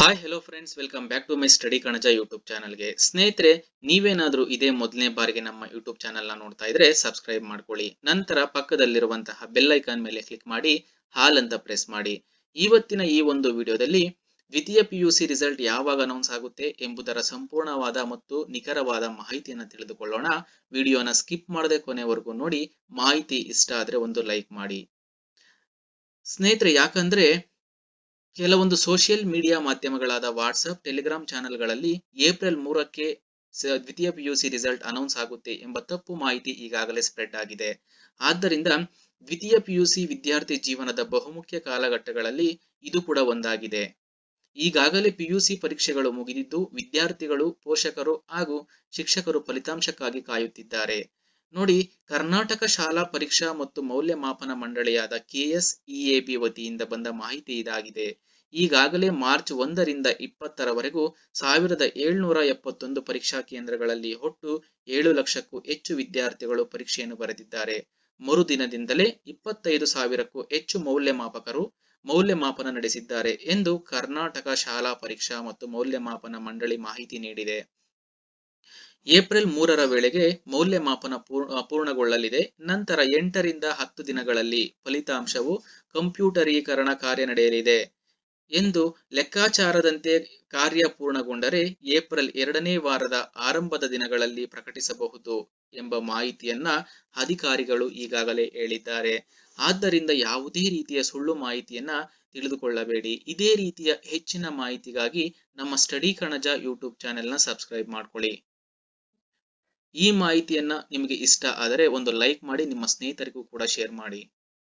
Hi hello friends welcome back to my study Kanaja YouTube ಚಾನಲ್ಗೆ ಸ್ನೇಹಿತರೆ, ನೀವೇನಾದರೂ ಇದೇ ಮೊದಲನೇ ಬಾರಿಗೆ ನಮ್ಮ ಯೂಟ್ಯೂಬ್ ಚಾನಲ್ನ ನೋಡ್ತಾ ಇದ್ರೆ ಸಬ್ಸ್ಕ್ರೈಬ್ ಮಾಡ್ಕೊಳ್ಳಿ. ನಂತರ ಪಕ್ಕದಲ್ಲಿರುವಂತಹ ಬೆಲ್ ಐಕಾನ್ ಮೇಲೆ ಕ್ಲಿಕ್ ಮಾಡಿ, ಹಾಲ್ ಅಂತ ಪ್ರೆಸ್ ಮಾಡಿ. ಇವತ್ತಿನ ಈ ಒಂದು ವಿಡಿಯೋದಲ್ಲಿ ದ್ವಿತೀಯ ಪಿ ಯು ಸಿ ರಿಸಲ್ಟ್ ಯಾವಾಗ ಅನೌನ್ಸ್ ಆಗುತ್ತೆ ಎಂಬುದರ ಸಂಪೂರ್ಣವಾದ ಮತ್ತು ನಿಖರವಾದ ಮಾಹಿತಿಯನ್ನು ತಿಳಿದುಕೊಳ್ಳೋಣ. ವಿಡಿಯೋನ ಸ್ಕಿಪ್ ಮಾಡದೆ ಕೊನೆವರೆಗೂ ನೋಡಿ, ಮಾಹಿತಿ ಇಷ್ಟ ಆದರೆ ಒಂದು ಲೈಕ್ ಮಾಡಿ. ಸ್ನೇಹಿತರೆ, ಯಾಕಂದ್ರೆ ಕೆಲವೊಂದು ಸೋಷಿಯಲ್ ಮೀಡಿಯಾ ಮಾಧ್ಯಮಗಳಾದ ವಾಟ್ಸಪ್ ಟೆಲಿಗ್ರಾಮ್ ಚಾನೆಲ್ಗಳಲ್ಲಿ ಏಪ್ರಿಲ್ ಮೂರಕ್ಕೆ ದ್ವಿತೀಯ ಪಿಯುಸಿ ರಿಸಲ್ಟ್ ಅನೌನ್ಸ್ ಆಗುತ್ತೆ ಎಂಬ ತಪ್ಪು ಮಾಹಿತಿ ಈಗಾಗಲೇ ಸ್ಪ್ರೆಡ್ ಆಗಿದೆ. ಆದ್ದರಿಂದ ದ್ವಿತೀಯ ಪಿಯುಸಿ ವಿದ್ಯಾರ್ಥಿ ಜೀವನದ ಬಹುಮುಖ್ಯ ಕಾಲಘಟ್ಟಗಳಲ್ಲಿ ಇದು ಕೂಡ ಒಂದಾಗಿದೆ. ಈಗಾಗಲೇ ಪಿಯುಸಿ ಪರೀಕ್ಷೆಗಳು ಮುಗಿದಿದ್ದು, ವಿದ್ಯಾರ್ಥಿಗಳು, ಪೋಷಕರು ಹಾಗೂ ಶಿಕ್ಷಕರು ಫಲಿತಾಂಶಕ್ಕಾಗಿ ಕಾಯುತ್ತಿದ್ದಾರೆ. ನೋಡಿ, ಕರ್ನಾಟಕ ಶಾಲಾ ಪರೀಕ್ಷಾ ಮತ್ತು ಮೌಲ್ಯಮಾಪನ ಮಂಡಳಿಯಾದ ಕೆಎಸ್ಇಎಬಿ ವತಿಯಿಂದ ಬಂದ ಮಾಹಿತಿ ಇದಾಗಿದೆ. ಈಗಾಗಲೇ ಮಾರ್ಚ್ ಒಂದರಿಂದ ಇಪ್ಪತ್ತರವರೆಗೂ ಸಾವಿರದ ಏಳ್ನೂರ ಎಪ್ಪತ್ತೊಂದು ಪರೀಕ್ಷಾ ಕೇಂದ್ರಗಳಲ್ಲಿ ಒಟ್ಟು ಏಳು ಲಕ್ಷಕ್ಕೂ ಹೆಚ್ಚು ವಿದ್ಯಾರ್ಥಿಗಳು ಪರೀಕ್ಷೆಯನ್ನು ಬರೆದಿದ್ದಾರೆ. ಮರುದಿನದಿಂದಲೇ ಇಪ್ಪತ್ತೈದು ಸಾವಿರಕ್ಕೂ ಹೆಚ್ಚು ಮೌಲ್ಯಮಾಪಕರು ಮೌಲ್ಯಮಾಪನ ನಡೆಸಿದ್ದಾರೆ ಎಂದು ಕರ್ನಾಟಕ ಶಾಲಾ ಪರೀಕ್ಷಾ ಮತ್ತು ಮೌಲ್ಯಮಾಪನ ಮಂಡಳಿ ಮಾಹಿತಿ ನೀಡಿದೆ. ಏಪ್ರಿಲ್ ಮೂರರ ವೇಳೆಗೆ ಮೌಲ್ಯಮಾಪನ ಪೂರ್- ಪೂರ್ಣಗೊಳ್ಳಲಿದೆ. ನಂತರ ಎಂಟರಿಂದ ಹತ್ತು ದಿನಗಳಲ್ಲಿ ಫಲಿತಾಂಶವು ಕಂಪ್ಯೂಟರೀಕರಣ ಕಾರ್ಯ ನಡೆಯಲಿದೆ ಎಂದು ಲೆಕ್ಕಾಚಾರದಂತೆ ಕಾರ್ಯ ಪೂರ್ಣಗೊಂಡರೆ ಏಪ್ರಿಲ್ ಎರಡನೇ ವಾರದ ಆರಂಭದ ದಿನಗಳಲ್ಲಿ ಪ್ರಕಟಿಸಬಹುದು ಎಂಬ ಮಾಹಿತಿಯನ್ನ ಅಧಿಕಾರಿಗಳು ಈಗಾಗಲೇ ಹೇಳಿದ್ದಾರೆ. ಆದ್ದರಿಂದ ಯಾವುದೇ ರೀತಿಯ ಸುಳ್ಳು ಮಾಹಿತಿಯನ್ನ ತಿಳಿದುಕೊಳ್ಳಬೇಡಿ. ಇದೇ ರೀತಿಯ ಹೆಚ್ಚಿನ ಮಾಹಿತಿಗಾಗಿ ನಮ್ಮ ಸ್ಟಡಿ ಕಣಜ ಯೂಟ್ಯೂಬ್ ಚಾನೆಲ್ನ ಸಬ್ಸ್ಕ್ರೈಬ್ ಮಾಡ್ಕೊಳ್ಳಿ. ಈ ಮಾಹಿತಿಯನ್ನ ನಿಮಗೆ ಇಷ್ಟ ಆದರೆ ಒಂದು ಲೈಕ್ ಮಾಡಿ ನಿಮ್ಮ ಸ್ನೇಹಿತರಿಗೂ ಕೂಡ ಶೇರ್ ಮಾಡಿ.